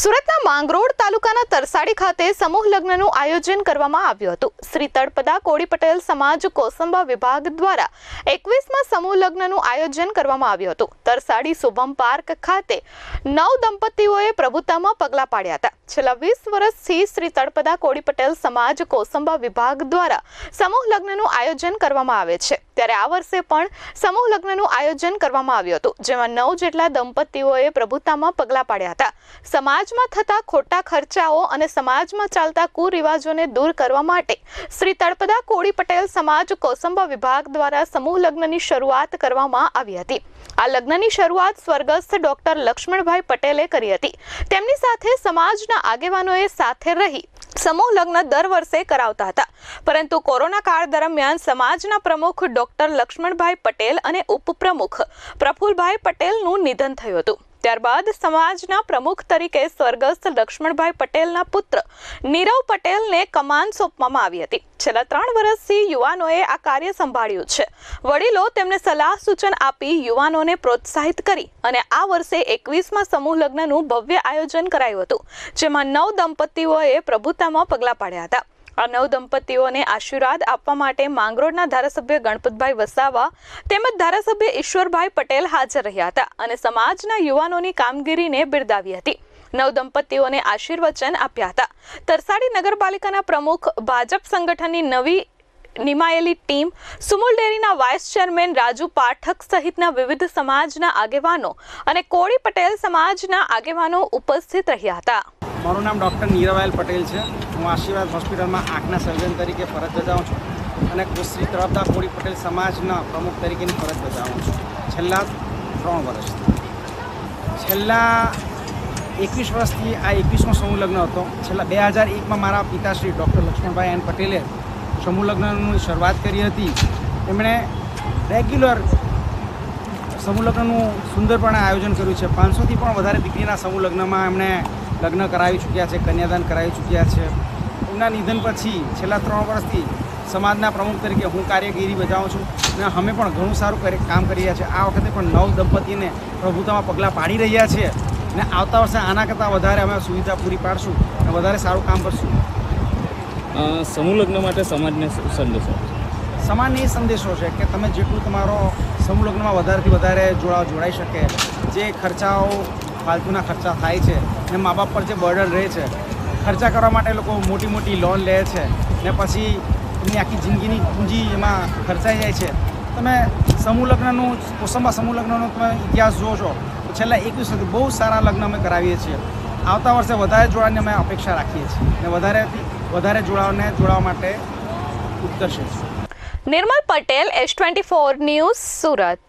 સુરતના માંગરોળ તાલુકાના તરસાડી ખાતે સમૂહ લગ્નનું આયોજન કરવામાં આવ્યું હતું. શ્રી તળપદા કોળી પટેલ સમાજ કોસંબા વિભાગ દ્વારા એકવીસમાં સમૂહ લગ્નનું આયોજન કરવામાં આવ્યું હતું. તરસાડી શુભમ પાર્ક ખાતે નવ દંપતીઓએ પ્રભુતામાં પગલાં પાડ્યા હતા. છેલ્લા વીસ વર્ષથી શ્રી તળપદા કોળી પટેલ સમાજ કોસંબા વિભાગ દ્વારા સમૂહ લગ્નનું આયોજન કરવામાં આવે છે. ત્યારે આ વર્ષે પણ સમૂહ લગ્નનું આયોજન કરવામાં આવ્યું હતું, જેમાં નવ જેટલા દંપતીઓએ પ્રભુતામાં પગલાં પાડ્યા હતા. સમાજમાં થતા ખોટા ખર્ચાઓ અને સમાજમાં ચાલતા કુરિવાજોને દૂર કરવા માટે શ્રી તળપદા કોળી પટેલ સમાજ કોસંબા વિભાગ દ્વારા સમૂહ લગ્નની શરૂઆત કરવામાં આવી હતી. આ લગ્નની શરૂઆત સ્વર્ગસ્થ ડોક્ટર લક્ષ્મણભાઈ પટેલે કરી હતી. તેમની સાથે સમાજના આગેવાનોએ સાથે રહી સમૂહ લગ્ન દર વર્ષે કરાવતા હતા. પરંતુ કોરોના કાળ દરમિયાન સમાજના પ્રમુખ ડોક્ટર લક્ષ્મણભાઈ પટેલ અને ઉપપ્રમુખ પ્રફુલભાઈ પટેલનું નિધન થયું હતું. ત્યારબાદ સમાજના પ્રમુખ તરીકે સ્વર્ગસ્થ લક્ષ્મણભાઈ પટેલના પુત્ર નીરવ પટેલને કમાન સોંપવામાં આવી હતી. છેલ્લા ત્રણ વર્ષથી યુવાનોએ આ કાર્ય સંભાળ્યું છે. વડીલો તેમને સલાહ સૂચન આપી યુવાનોને પ્રોત્સાહિત કરી અને આ વર્ષે એકવીસમાં સમૂહ લગ્નનું ભવ્ય આયોજન કરાયું હતું, જેમાં નવ દંપતીઓએ પ્રભુતામાં પગલાં પાડ્યા હતા. આ નવ દંપતીઓને આશીર્વાદ આપવા માટે માંગરોળના ધારાસભ્ય ગણપતભાઈ વસાવા તેમજ ધારાસભ્ય ઈશ્વરભાઈ પટેલ હાજર રહ્યા હતા અને સમાજના યુવાનોની કામગીરીને બિરદાવી હતી. નવ દંપતીઓને આશીર્વચન આપ્યા હતા. તરસાડી નગરપાલિકાના પ્રમુખ, ભાજપ સંગઠનની નવી નિમાયેલી ટીમ, સુમુલ ડેરીના વાઇસ ચેરમેન રાજુ પાઠક સહિતના વિવિધ સમાજના આગેવાનો અને કોળી પટેલ સમાજના આગેવાનો ઉપસ્થિત રહ્યા હતા. મારું નામ ડૉક્ટર નીરવાયલ પટેલ છે. હું આશીર્વાદ હોસ્પિટલમાં આંખના સર્જન તરીકે ફરજ બજાવું છું અને કુશ્રી તરફદા કોળી પટેલ સમાજના પ્રમુખ તરીકેની ફરજ બજાવું છું. છેલ્લા ત્રણ વર્ષથી છેલ્લા એકવીસ વર્ષથી આ એકવીસમો સમૂહ હતો. છેલ્લા બે હજાર એકમાં મારા પિતાશ્રી ડૉક્ટર લક્ષ્મણભાઈ એન પટેલે સમૂહ લગ્નની શરૂઆત કરી હતી. એમણે રેગ્યુલર સમૂહ લગ્નનું સુંદરપણે આયોજન કર્યું છે. પાંચસોથી પણ વધારે દીકરીના સમૂહ લગ્નમાં એમણે લગ્ન કરાવી ચૂક્યા છે કન્યાદાન કરાવી ચૂક્યા છે. એમના નિધન પછી છેલ્લા ત્રણ વર્ષથી સમાજના પ્રમુખ તરીકે હું કાર્યગીરી બજાવું છું અને અમે પણ ઘણું સારું કરી કામ કરી રહ્યા છે. આ વખતે પણ નવ દંપતીને પ્રભુતામાં પગલાં પાડી રહ્યા છીએ અને આવતા વર્ષે આના કરતાં વધારે અમે સુવિધા પૂરી પાડશું અને વધારે સારું કામ કરશું. સમૂહ લગ્ન માટે સમાજને સંદેશો? સમાજને એ સંદેશો છે કે તમે જેટલું તમારો સમૂહ લગ્નમાં વધારેથી વધારે જોડાવ જોડાઈ શકે. જે ખર્ચાઓ ફાલતુના ખર્ચા થાય છે ને મા બાપ પર જે બર્ડન રહે છે, ખર્ચા કરવા માટે લોકો મોટી મોટી લોન લે છે ને પછી એમની આખી જિંદગીની પૂંજી એમાં ખર્ચાઈ જાય છે. તમે સમૂહ લગ્નનું, કોસંબા સમૂહ લગ્નનો તમે ઇતિહાસ જુઓ છો તો છેલ્લા એકવીસ વર્ષથી બહુ સારા લગ્ન અમે કરાવીએ છીએ. આવતા વર્ષે વધારે જોડાવાની અમે અપેક્ષા રાખીએ છીએ ને વધારેથી વધારે જોડાવને જોડાવા માટે ઉત્કર્ષે Nirmal Patel, S twenty four news, Surat.